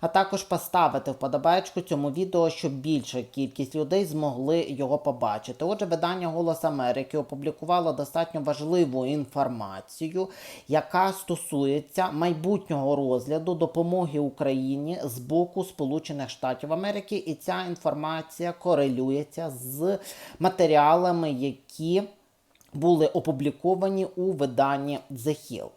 а також поставити вподобайку цьому відео, щоб більша кількість людей змогли його побачити. Отже, видання Голос Америки опублікувало достатньо важливу інформацію, яка стосується майбутнього розгляду допомоги Україні з боку Сполучених Штатів Америки, і ця інформація корелюється з матеріалами, які були опубліковані у виданні The Hill.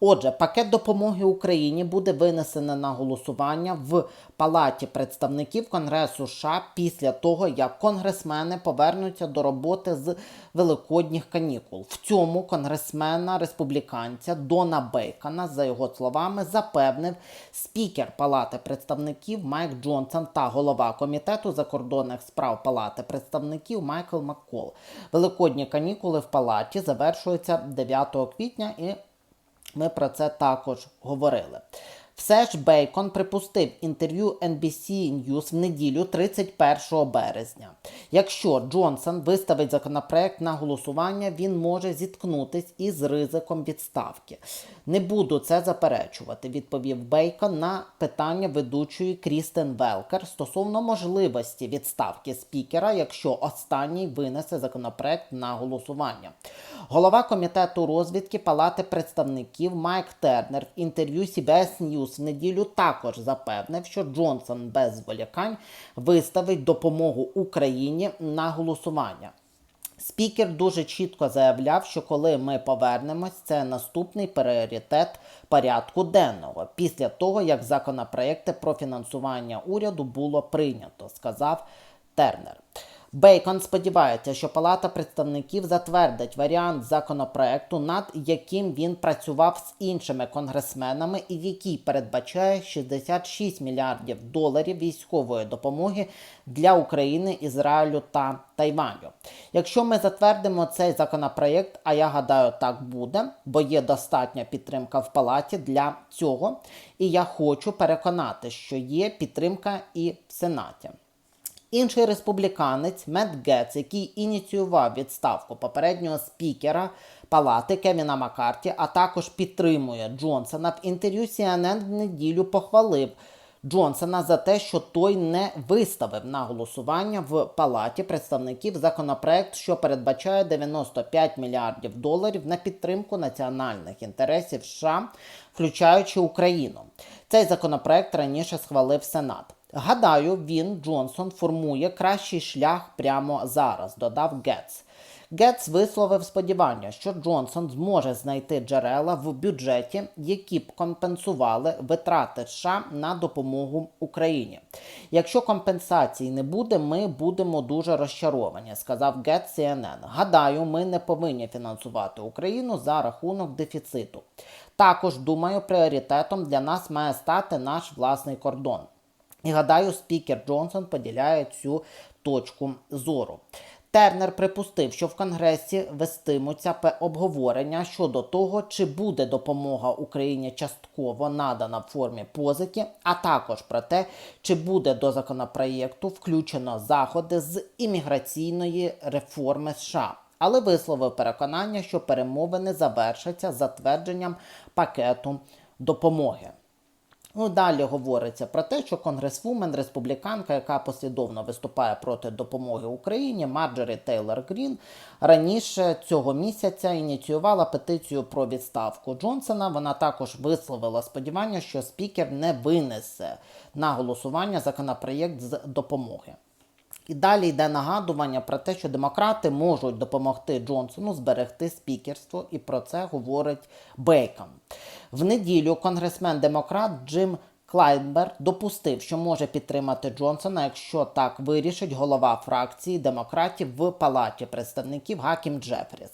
Отже, пакет допомоги Україні буде винесений на голосування в Палаті представників Конгресу США після того, як конгресмени повернуться до роботи з великодніх канікул. В цьому конгресмена республіканця Дона Бейкона, за його словами, запевнив спікер Палати представників Майк Джонсон та голова комітету закордонних справ Палати представників Майкл Маккол. Великодні канікули в палаті завершуються 9 квітня і ми про це також говорили. Все ж Бейкон припустив інтерв'ю NBC News в неділю 31 березня. Якщо Джонсон виставить законопроект на голосування, він може зіткнутись із ризиком відставки. Не буду це заперечувати, відповів Бейкон на питання ведучої Крістен Велкер стосовно можливості відставки спікера, якщо останній винесе законопроект на голосування. Голова комітету розвідки Палати представників Майк Тернер в інтерв'ю CBS News в неділю також запевнив, що Джонсон без зволікань виставить допомогу Україні на голосування. Спікер дуже чітко заявляв, що коли ми повернемось, це наступний пріоритет порядку денного після того, як законопроекти про фінансування уряду було прийнято, сказав Тернер. Бейкон сподівається, що Палата представників затвердить варіант законопроекту, над яким він працював з іншими конгресменами, і який передбачає 66 мільярдів доларів військової допомоги для України, Ізраїлю та Тайваню. Якщо ми затвердимо цей законопроект, а я гадаю, так буде, бо є достатня підтримка в палаті для цього, і я хочу переконати, що є підтримка і в Сенаті. Інший республіканець Мет Гетц, який ініціював відставку попереднього спікера палати Кевіна Маккарті, а також підтримує Джонсона в інтерв'ю CNN в неділю похвалив Джонсона за те, що той не виставив на голосування в палаті представників законопроект, що передбачає 95 мільярдів доларів на підтримку національних інтересів США, включаючи Україну. Цей законопроект раніше схвалив Сенат. Гадаю, він Джонсон формує кращий шлях прямо зараз, додав Гетц. Гетц висловив сподівання, що Джонсон зможе знайти джерела в бюджеті, які б компенсували витрати США на допомогу Україні. Якщо компенсацій не буде, ми будемо дуже розчаровані, сказав Гетц CNN. Гадаю, ми не повинні фінансувати Україну за рахунок дефіциту. Також думаю, пріоритетом для нас має стати наш власний кордон. І гадаю, спікер Джонсон поділяє цю точку зору. Тернер припустив, що в Конгресі вестимуться обговорення щодо того, чи буде допомога Україні частково надана в формі позики, а також про те, чи буде до законопроєкту включено заходи з імміграційної реформи США. Але висловив переконання, що перемовини завершаться затвердженням пакету допомоги. Ну, далі говориться про те, що конгресвумен, республіканка, яка послідовно виступає проти допомоги Україні, Марджорі Тейлор Грін, раніше цього місяця ініціювала петицію про відставку Джонсона. Вона також висловила сподівання, що спікер не винесе на голосування законопроєкт з допомоги. І далі йде нагадування про те, що демократи можуть допомогти Джонсону зберегти спікерство, і про це говорить Бейкон. В неділю конгресмен-демократ Джим Клайнберг допустив, що може підтримати Джонсона, якщо так вирішить голова фракції демократів в палаті представників Гакім Джефріс.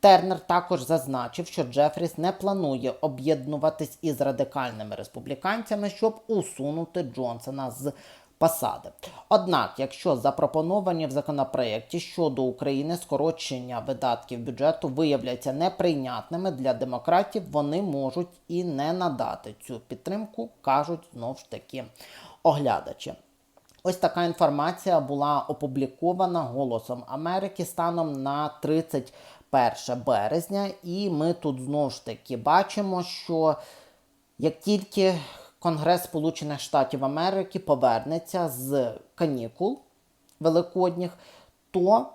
Тернер також зазначив, що Джефріс не планує об'єднуватись із радикальними республіканцями, щоб усунути Джонсона з посади. Однак, якщо запропоновані в законопроєкті щодо України скорочення видатків бюджету виявляться неприйнятними для демократів, вони можуть і не надати цю підтримку, кажуть знову ж таки оглядачі. Ось така інформація була опублікована Голосом Америки станом на 31 березня. І ми тут знову ж таки бачимо, що як тільки Конгрес Сполучених Штатів Америки повернеться з канікул великодніх, то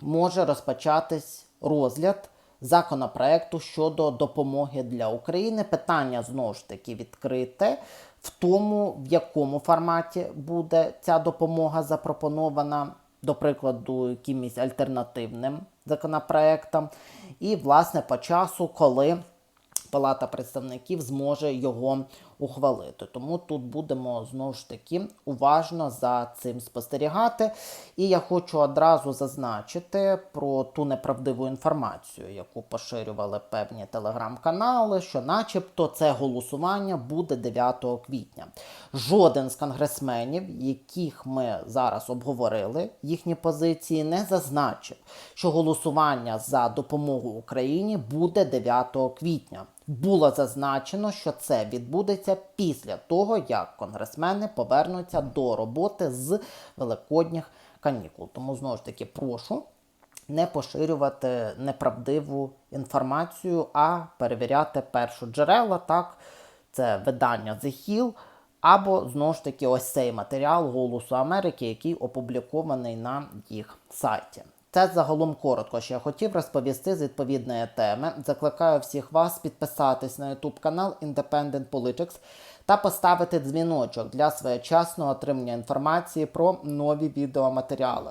може розпочатись розгляд законопроекту щодо допомоги для України. Питання знову ж таки відкрите в тому, в якому форматі буде ця допомога запропонована, до прикладу, якимось альтернативним законопроектом, і, власне, по часу, коли Палата представників зможе його ухвалити. Тому тут будемо знову ж таки уважно за цим спостерігати. І я хочу одразу зазначити про ту неправдиву інформацію, яку поширювали певні телеграм-канали, що, начебто, це голосування буде 9 квітня. Жоден з конгресменів, яких ми зараз обговорили, їхні позиції не зазначив, що голосування за допомогу Україні буде 9 квітня. Було зазначено, що це відбудеться після того, як конгресмени повернуться до роботи з великодніх канікул. Тому знову ж таки прошу не поширювати неправдиву інформацію, а перевіряти першу джерела. Так, це видання The Hill, або знову ж таки ось цей матеріал Голосу Америки, який опублікований на їх сайті. Це загалом коротко, що я хотів розповісти з відповідної теми. Закликаю всіх вас підписатись на YouTube канал Independent Politics та поставити дзвіночок для своєчасного отримання інформації про нові відеоматеріали.